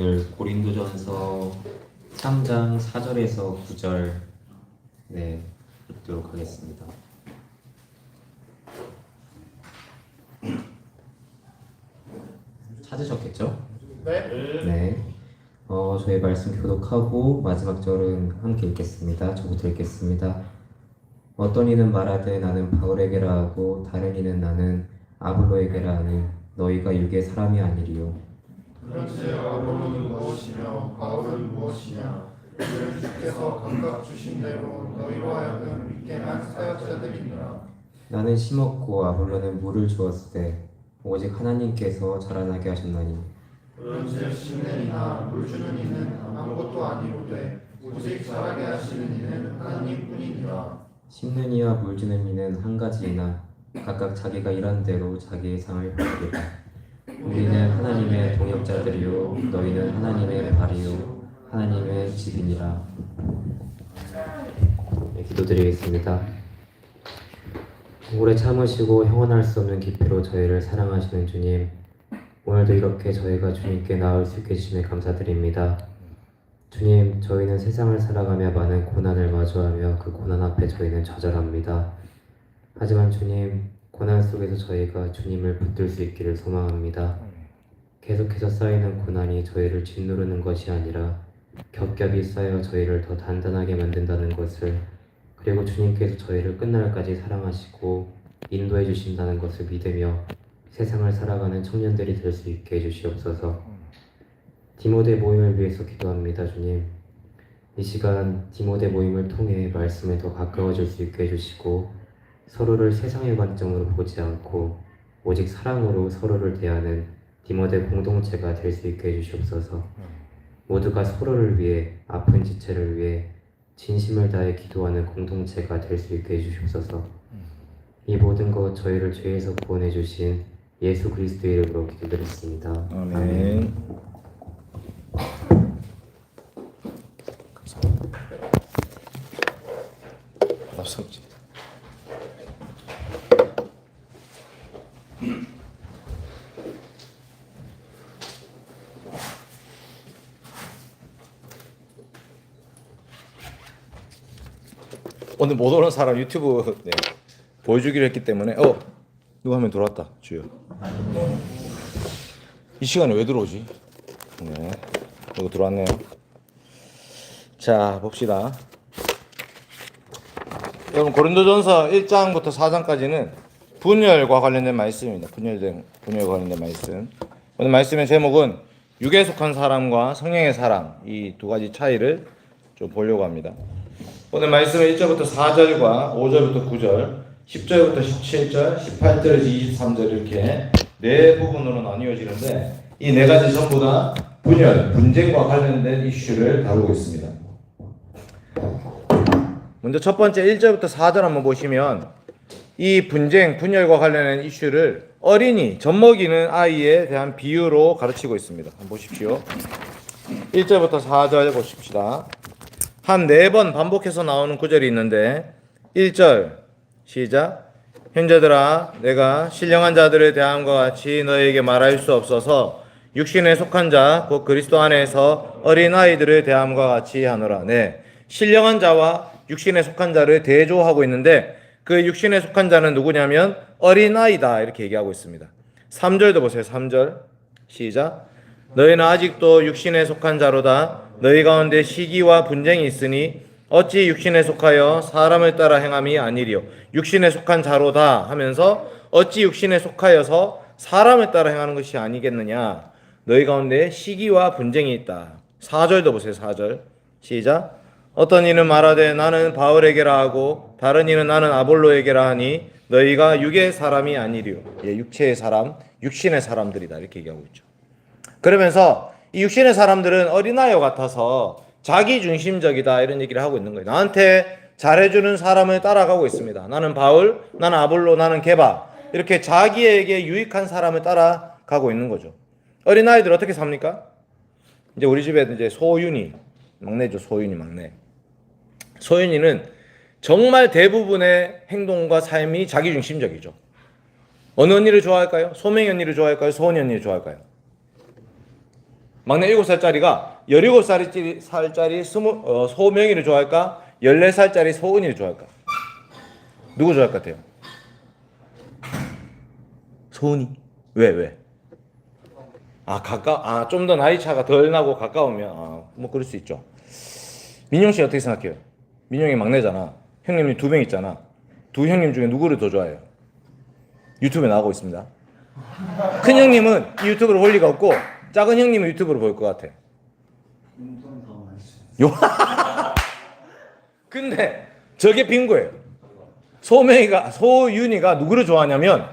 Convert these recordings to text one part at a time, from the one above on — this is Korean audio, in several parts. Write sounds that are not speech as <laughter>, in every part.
오늘 고린도전서 3장 4절에서 9절 네 읽도록 하겠습니다. 찾으셨겠죠? 네. 네. 어, 저희 말씀 교독하고 마지막 절은 함께 읽겠습니다. 저부터 읽겠습니다. 어떤 이는 말하되 나는 바울에게라 하고 다른 이는 나는 아볼로에게라 하니 너희가 육의 사람이 아니리요. 그런지 아볼로는 무엇이며 바울은 무엇이냐? 이를 주께서 각각 주신 대로 너희로 하여금 믿게 한 사역자들이니라 나는 심었고 아볼로는 물을 주었을 때 오직 하나님께서 자라나게 하셨나니. 그런지 심는 이나 물 주는 이는 아무것도 아니로되 오직 자라게 하시는 이는 하나님뿐이니라. 심는 이와 물 주는 이는 한 가지이나 각각 자기가 일한 대로 자기의 상을 받으리라. 우리는 하나님의 동역자들이요 너희는 하나님의 발이요 하나님의 집이니라. 네, 기도드리겠습니다. 오래 참으시고 형언할 수 없는 깊이로 저희를 사랑하시는 주님, 오늘도 이렇게 저희가 주님께 나올 수 있게 해주심에 감사드립니다. 주님, 저희는 세상을 살아가며 많은 고난을 마주하며 그 고난 앞에 저희는 좌절합니다. 하지만 주님, 고난 속에서 저희가 주님을 붙들 수 있기를 소망합니다. 계속해서 쌓이는 고난이 저희를 짓누르는 것이 아니라 겹겹이 쌓여 저희를 더 단단하게 만든다는 것을 그리고 주님께서 저희를 끝날까지 사랑하시고 인도해 주신다는 것을 믿으며 세상을 살아가는 청년들이 될 수 있게 해주시옵소서. 디모데 모임을 위해서 기도합니다, 주님. 이 시간 디모데 모임을 통해 말씀에 더 가까워질 수 있게 해주시고 서로를 세상의 관점으로 보지 않고 오직 사랑으로 서로를 대하는 디모데 공동체가 될 수 있게 해주시옵소서. 모두가 서로를 위해 아픈 지체를 위해 진심을 다해 기도하는 공동체가 될 수 있게 해주시옵소서. 이 모든 것 저희를 죄에서 구원해 주신 예수 그리스도의 이름으로 기도드렸습니다. 아멘. 감사합니다. 오늘 못 오는 사람 유튜브 네, 보여주기로 했기 때문에 어 누가 하면 들어왔다 주요. 이 시간에 왜 들어오지? 네. 이거 들어왔네요. 자, 봅시다. 여러분 고린도전서 1장부터 4장까지는 분열과 관련된 말씀입니다. 분열된 분열과 관련된 말씀. 오늘 말씀의 제목은 육에 속한 사람과 성령의 사람 이 두 가지 차이를 좀 보려고 합니다. 오늘 말씀은 1절부터 4절과 5절부터 9절, 10절부터 17절, 18절에서 23절 이렇게 네 부분으로 나뉘어지는데 이 네 가지 전부 다 분열, 분쟁과 관련된 이슈를 다루고 있습니다. 먼저 첫 번째 1절부터 4절 한번 보시면 이 분쟁, 분열과 관련된 이슈를 어린이, 젖먹이는 아이에 대한 비유로 가르치고 있습니다. 한번 보십시오. 1절부터 4절 보십시다. 한 네 번 반복해서 나오는 구절이 있는데 1절 시작 형제들아 내가 신령한 자들에 대함과 같이 너에게 말할 수 없어서 육신에 속한 자 곧 그리스도 안에서 어린 아이들을 대함과 같이 하노라 네 신령한 자와 육신에 속한 자를 대조하고 있는데 그 육신에 속한 자는 누구냐면 어린 아이다. 이렇게 얘기하고 있습니다. 3절도 보세요. 3절. 시작. 너희는 아직도 육신에 속한 자로다. 너희 가운데 시기와 분쟁이 있으니 어찌 육신에 속하여 사람을 따라 행함이 아니리요. 육신에 속한 자로다 하면서 어찌 육신에 속하여서 사람을 따라 행하는 것이 아니겠느냐. 너희 가운데 시기와 분쟁이 있다. 4절도 보세요. 4절. 시작 어떤 이는 말하되 나는 바울에게라 하고 다른 이는 나는 아볼로에게라 하니 너희가 육의 사람이 아니리요 예, 육체의 사람 육신의 사람들이다 이렇게 얘기하고 있죠 그러면서 이 육신의 사람들은 어린아이와 같아서 자기 중심적이다 이런 얘기를 하고 있는 거예요. 나한테 잘해주는 사람을 따라가고 있습니다. 나는 바울, 나는 아볼로, 나는 게바 이렇게 자기에게 유익한 사람을 따라가고 있는 거죠. 어린아이들 어떻게 삽니까? 이제 우리 집에 이제 소윤이 막내죠. 소윤이 막내. 소윤이는 정말 대부분의 행동과 삶이 자기 중심적이죠. 어느 언니를 좋아할까요? 소맹이 언니를 좋아할까요? 소은이 언니를 좋아할까요? 막내 7살짜리가 17살짜리 살짜리 어, 소명이를 좋아할까? 14살짜리 소은이를 좋아할까? 누구 좋아할 것 같아요? 소은이. 왜 왜? 아 가까 아 좀 더 나이 차가 덜 나고 가까우면 아 뭐 그럴 수 있죠. 민용 씨 어떻게 생각해요? 민용이 막내잖아. 형님이 두 명 있잖아. 두 형님 중에 누구를 더 좋아해요? 유튜브에 나오고 있습니다. 큰 형님은 이 유튜브를 볼 리가 없고 작은 형님은 유튜브를 볼 것 같아. 요. <laughs> 근데 저게 빈 거예요. 소명이가 소윤이가 누구를 좋아하냐면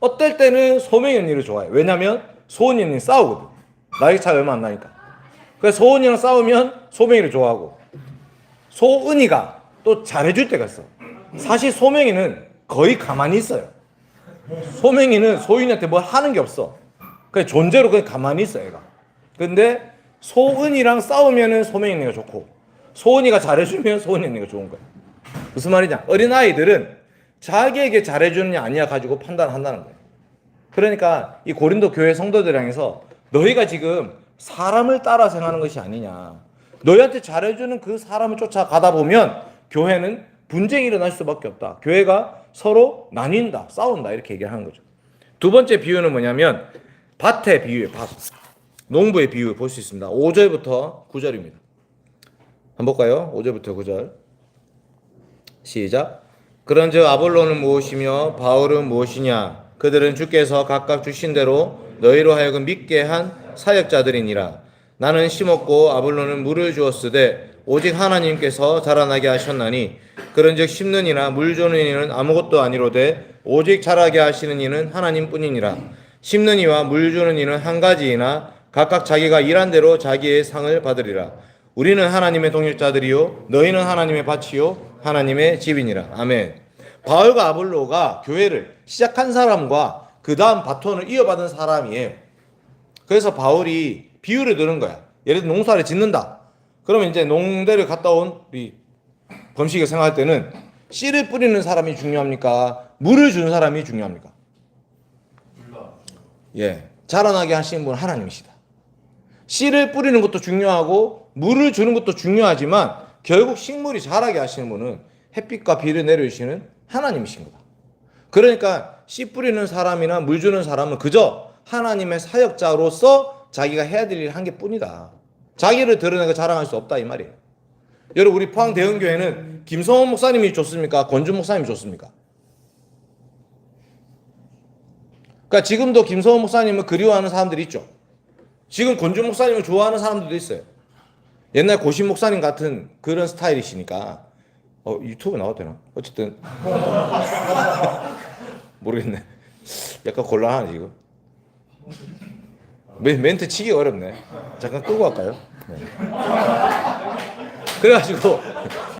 어떨 때는 소명이 언니를 좋아해. 왜냐면 소은이 언니 싸우거든. 나이 차이 얼마 안 나니까. 그래서 소은이랑 싸우면 소명이를 좋아하고 소은이가 또 잘해줄 때가 있어. 사실 소명이는 거의 가만히 있어요. 소명이는 소윤이한테 뭘 하는 게 없어. 그냥 존재로 그냥 가만히 있어 얘가. 근데 소은이랑 싸우면은 소명이 언니가 좋고 소은이가 잘해주면 소은이 언니가 좋은 거야. 무슨 말이냐? 어린 아이들은 자기에게 잘해주느냐 아니냐 가지고 판단한다는 거예요. 그러니까 이 고린도 교회 성도들 향해서 너희가 지금 사람을 따라 생각하는 것이 아니냐. 너희한테 잘해주는 그 사람을 쫓아가다 보면 교회는 분쟁이 일어날 수밖에 없다. 교회가 서로 나뉜다, 싸운다 이렇게 얘기하는 거죠. 두 번째 비유는 뭐냐면 밭의 비유예요. 밭. 농부의 비유 볼 수 있습니다. 5절부터 9절입니다. 한번 볼까요? 5절부터 9절. 시작. 그런즉 아볼로는 무엇이며 바울은 무엇이냐? 그들은 주께서 각각 주신 대로 너희로 하여금 믿게 한 사역자들이니라. 나는 심었고 아볼로는 물을 주었으되 오직 하나님께서 자라나게 하셨나니 그런즉 심는 이나 물 주는 이는 아무것도 아니로되 오직 자라게 하시는 이는 하나님뿐이니라. 심는 이와 물 주는 이는 한 가지이나 각각 자기가 일한 대로 자기의 상을 받으리라. 우리는 하나님의 동역자들이요 너희는 하나님의 밭이요 하나님의 집이니라. 아멘. 바울과 아볼로가 교회를 시작한 사람과 그 다음 바톤을 이어받은 사람이에요. 그래서 바울이 비유를 드는 거야. 예를 들어 농사를 짓는다. 그러면 이제 농대를 갔다 온 우리 범식이 생각할 때는 씨를 뿌리는 사람이 중요합니까? 물을 주는 사람이 중요합니까? 예. 자라나게 하시는 분은 하나님이시다. 씨를 뿌리는 것도 중요하고 물을 주는 것도 중요하지만 결국 식물이 자라게 하시는 분은 햇빛과 비를 내려주시는 하나님이신 거다. 그러니까 씨 뿌리는 사람이나 물 주는 사람은 그저 하나님의 사역자로서 자기가 해야 될 일을 한게 뿐이다. 자기를 드러내고 자랑할 수 없다 이 말이에요. 여러분 우리 포항 대형교회는 김성원 목사님이 좋습니까? 권준 목사님이 좋습니까? 그러니까 지금도 김성원 목사님을 그리워하는 사람들이 있죠. 지금 권준 목사님을 좋아하는 사람들도 있어요. 옛날 고신 목사님 같은 그런 스타일이시니까 어 유튜브 나와도 되나? 어쨌든 <laughs> 모르겠네. 약간 곤란하네 지금. 멘, 멘트 치기 어렵네. 잠깐 끄고 갈까요? 네. 그래가지고